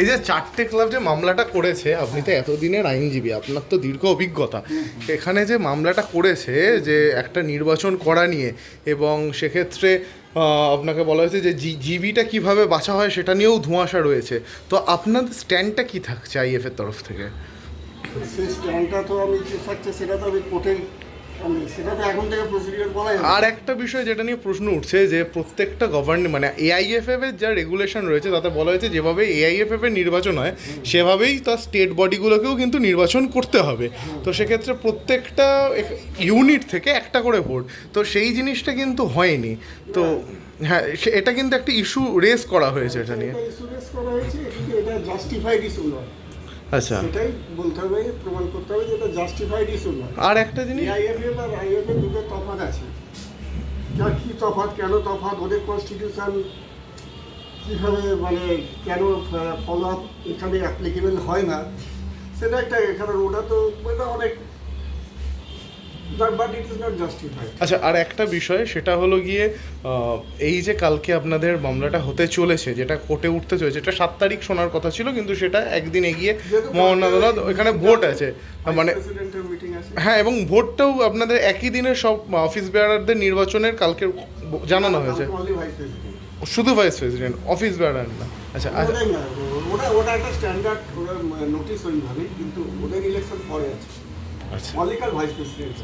এই যে চারটে ক্লাব যে মামলাটা করেছে, আপনি তো এতদিনের আইনজীবী, আপনার তো দীর্ঘ অভিজ্ঞতা। এখানে যে মামলাটা করেছে, যে একটা নির্বাচন করা নিয়ে, এবং সেক্ষেত্রে আপনাকে বলা হয়েছে যে জিবিটা কীভাবে বাঁচা হয় সেটা নিয়েও ধোঁয়াশা রয়েছে। তো আপনার স্ট্যান্ডটা কি থাকছে আইএফ এর তরফ থেকে? সেই স্ট্যান্ডটা তো আমি যে থাকছে, সেটা তো আমি কোর্টে আমি সেটা তো এখন থেকে প্রসিডিওর বলাই আর একটা বিষয় যেটা নিয়ে প্রশ্ন উঠছে যে প্রত্যেকটা গভর্নমেন্ট মানে এআইএফএফ এর যা রেগুলেশন রয়েছে তাতে বলা হয়েছে যেভাবে এআইএফএফ এর নির্বাচন হয় সেভাবেই তার স্টেট বডিগুলোকেও কিন্তু নির্বাচন করতে হবে। তো সেক্ষেত্রে প্রত্যেকটা ইউনিট থেকে একটা করে ভোট তো সেই জিনিসটা কিন্তু হয়নি। তো হ্যাঁ। সে- এটা কিন্তু একটা ইস্যু রেজ করা হয়েছে এটা নিয়ে। এটা issue করা হয়েছে এটা জাস্টিফাইড ইস্যু নয়। আচ্ছা। সেটাই বলতে হবে প্রমাণ করতে হবে যে এটা জাস্টিফাইড ইস্যু নয়। আর একটা জিনিস এআইএফএফ আর আইএফএ দুটো তফাৎ আছে। যা কি তফাৎ কেন তফাৎ ওদের কনস্টিটিউশন কীভাবে মানে কেন ফলো আপ এখানে অ্যাপ্লিকেবল হয় না সেটা একটা এখানে ওটা তো মানে অনেক but it is not justified আচ্ছা আর একটা বিষয় সেটা হলো গিয়ে এই যে কালকে আপনাদের মামলাটা হতে চলেছে যেটা কোর্টে উঠতে চলেছে এটা সাত তারিখ শোনার কথা ছিল কিন্তু সেটা একদিন এগিয়ে মহান আদালত ওখানে ভোট আছে। মানে হ্যাঁ এবং ভোটটাও আপনাদের একই দিনে সব অফিস বেয়ারারদের নির্বাচনের কালকে জানানো হয়েছে। শুধু ভাইস প্রেসিডেন্ট অফিস বেয়ারার না। আচ্ছা আচ্ছা। ওটা ওটা একটা স্ট্যান্ডার্ড ওইভাবেই কিন্তু ওদের ইলেকশন পরে আছে। আচ্ছা। Vice president